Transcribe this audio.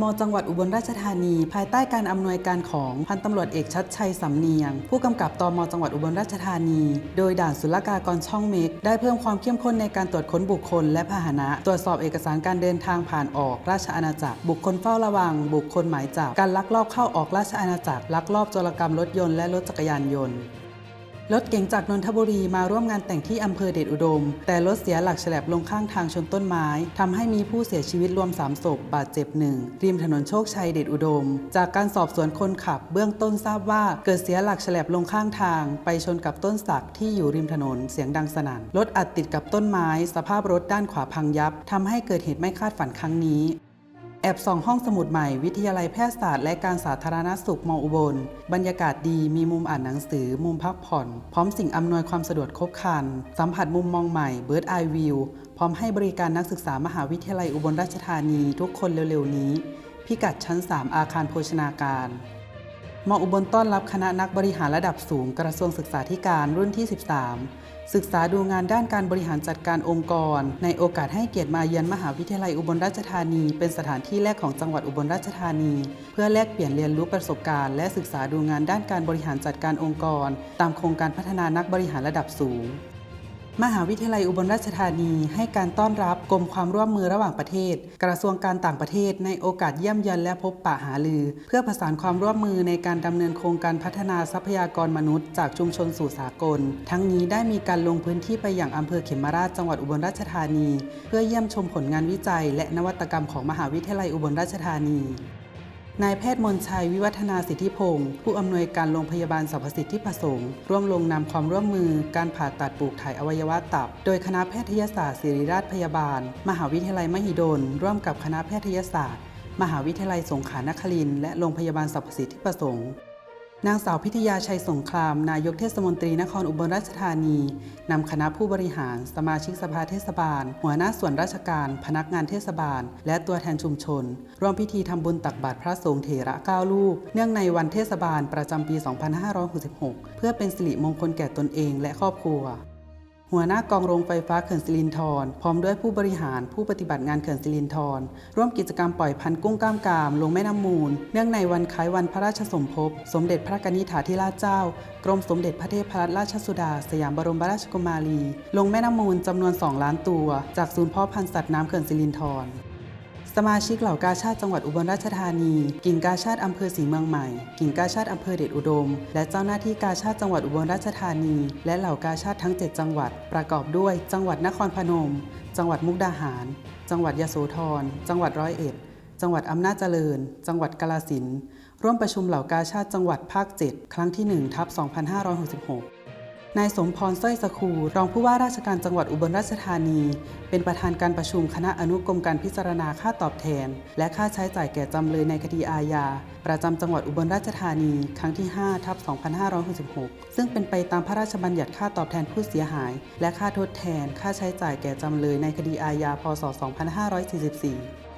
มจังหวัดอุบลราชธานี ภายใต้การอำนวยการของพันตำรวจเอกชัดชัยสำเนียง ผู้กำกับตมจังหวัดอุบลราชธานี โดยด่านศุลกากรช่องเมก ได้เพิ่มความเข้มข้นในการตรวจค้นบุคคลและพาหนะ ตรวจสอบเอกสารการเดินทางผ่านออกราชอาณาจักร บุคคลเฝ้าระวัง บุคคลหมายจับ การลักลอบเข้าออกราชอาณาจักร ลักลอบโจรกรรมรถยนต์และรถจักรยานยนต์ รถเก๋งจากนนทบุรีมาร่วมงานแต่งที่อำเภอเดชอุดม แต่รถเสียหลักแฉลบลงข้างทางชนต้นไม้ทำให้มีผู้เสียชีวิตรวม 3 ศพ บาดเจ็บหนึ่งริมถนนโชคชัยเดชอุดม จากการสอบสวนคนขับ เบื้องต้นทราบว่าเกิดเสียหลักแฉลบลงข้างทาง ไปชนกับต้นสักที่อยู่ริมถนนเสียงดังสนั่นรถอัดติดกับต้นไม้ สภาพรถด้านขวาพังยับทำให้เกิดเหตุไม่คาดฝันครั้งนี้ แอบส่องห้องสมุดใหม่วิทยาลัยแพทยศาสตร์และการสาธารณสุขมออุบล บรรยากาศดีมีมุมอ่านหนังสือ มุมพักผ่อน พร้อมสิ่งอำนวยความสะดวกครบครัน สัมผัสมุมมองใหม่ Bird Eye View พร้อมให้บริการนักศึกษามหาวิทยาลัยอุบลราชธานี ทุกคนเร็วๆนี้ พิกัดชั้น 3 อาคารโภชนาการ มออุบลต้อนรับคณะนักบริหารระดับสูงกระทรวงศึกษาธิการรุ่นที่ 13 ศึกษาดูงานด้านการบริหารจัดการองค์กร ในโอกาสให้เกียรติมาเยือนมหาวิทยาลัยอุบลราชธานี เป็นสถานที่แรกของจังหวัดอุบลราชธานี เพื่อแลกเปลี่ยนเรียนรู้ประสบการณ์และศึกษาดูงานด้านการบริหารจัดการองค์กร ตามโครงการพัฒนานักบริหารระดับสูง มหาวิทยาลัยอุบลราชธานีให้การต้อนรับกรมความร่วมมือระหว่างประเทศ กระทรวงการต่างประเทศในโอกาสเยี่ยมเยือนและพบปะหารือ เพื่อประสานความร่วมมือในการดำเนินโครงการพัฒนาทรัพยากรมนุษย์ จากชุมชนสู่สากล ทั้งนี้ได้มีการลงพื้นที่ไปอย่างอำเภอเขมราชจังหวัดอุบลราชธานี เพื่อเยี่ยมชมผลงานวิจัย และนวัตกรรมของมหาวิทยาลัยอุบลราชธานี นายแพทย์มนชัยวิวัฒนาสิทธิพงศ์ผู้อำนวยการโรงพยาบาลสรรพสิทธิประสงค์ร่วมลงนามความร่วมมือการผ่าตัดปลูกถ่ายอวัยวะตับ โดยคณะแพทยศาสตร์ศิริราชพยาบาล มหาวิทยาลัยมหิดล ร่วมกับคณะแพทยศาสตร์ มหาวิทยาลัยสงขลานครินทร์และโรงพยาบาลสรรพสิทธิประสงค์ นางสาวพิทยาชัยสงคราม นายกเทศมนตรีนครอุบลราชธานี นำคณะผู้บริหาร สมาชิกสภาเทศบาล หัวหน้าส่วนราชการ พนักงานเทศบาล และตัวแทนชุมชน ร่วมพิธีทำบุญตักบาตรพระสงฆ์เถระเก้าลูก เนื่องในวันเทศบาลประจำปี 2566 เพื่อเป็นสิริมงคลแก่ตนเองและครอบครัว หัวหน้ากองโรงไฟฟ้าเขื่อนสิรินธรพร้อมด้วยผู้บริหารผู้ปฏิบัติงานเขื่อนสิรินธรร่วมกิจกรรมปล่อยพันธุ์กุ้งก้ามกาม ลงแม่น้ำมูล เนื่องในวันคล้ายวันพระราชสมภพ สมเด็จพระกนิษฐาธิราชเจ้า กรมสมเด็จพระเทพรัตนราชสุดา สยามบรมราชกุมารี ลงแม่น้ำมูลจำนวน 2 ล้านตัว จากศูนย์เพาะพันธุ์สัตว์น้ำเขื่อนสิรินธร สมาชิกเหล่ากาชาติจังหวัดอุบลราชธานี กิ่งกาชาติอำเภอศรีเมืองใหม่ กิ่งกาชาติอำเภอเดชอุดม และเจ้าหน้าที่กาชาติจังหวัดอุบลราชธานี และเหล่ากาชาติทั้ง 7 จังหวัด ประกอบด้วย จังหวัดนครพนม จังหวัดมุกดาหาร จังหวัดยโสธร จังหวัดร้อยเอ็ด จังหวัดอำนาจเจริญ จังหวัดกาฬสินร่วมประชุมเหล่ากาชาติจังหวัดภาค 7 ครั้งที่1ทับ2566 นายสมพรสร้อยสคูรองผู้ว่าราชการจังหวัดอุบลราชธานี เป็นประธานการประชุมคณะอนุกรมการพิจารณาค่าตอบแทน และค่าใช้จ่ายแก่จำเลยในคดีอาญา ประจำจังหวัดอุบลราชธานี ครั้งที่ 5 ทับ 2566 ซึ่งเป็นไปตามพระราชบัญญัติค่าตอบแทนผู้เสียหาย และค่าทดแทน ค่าใช้จ่ายแก่จำเลยในคดีอาญา พศ 2544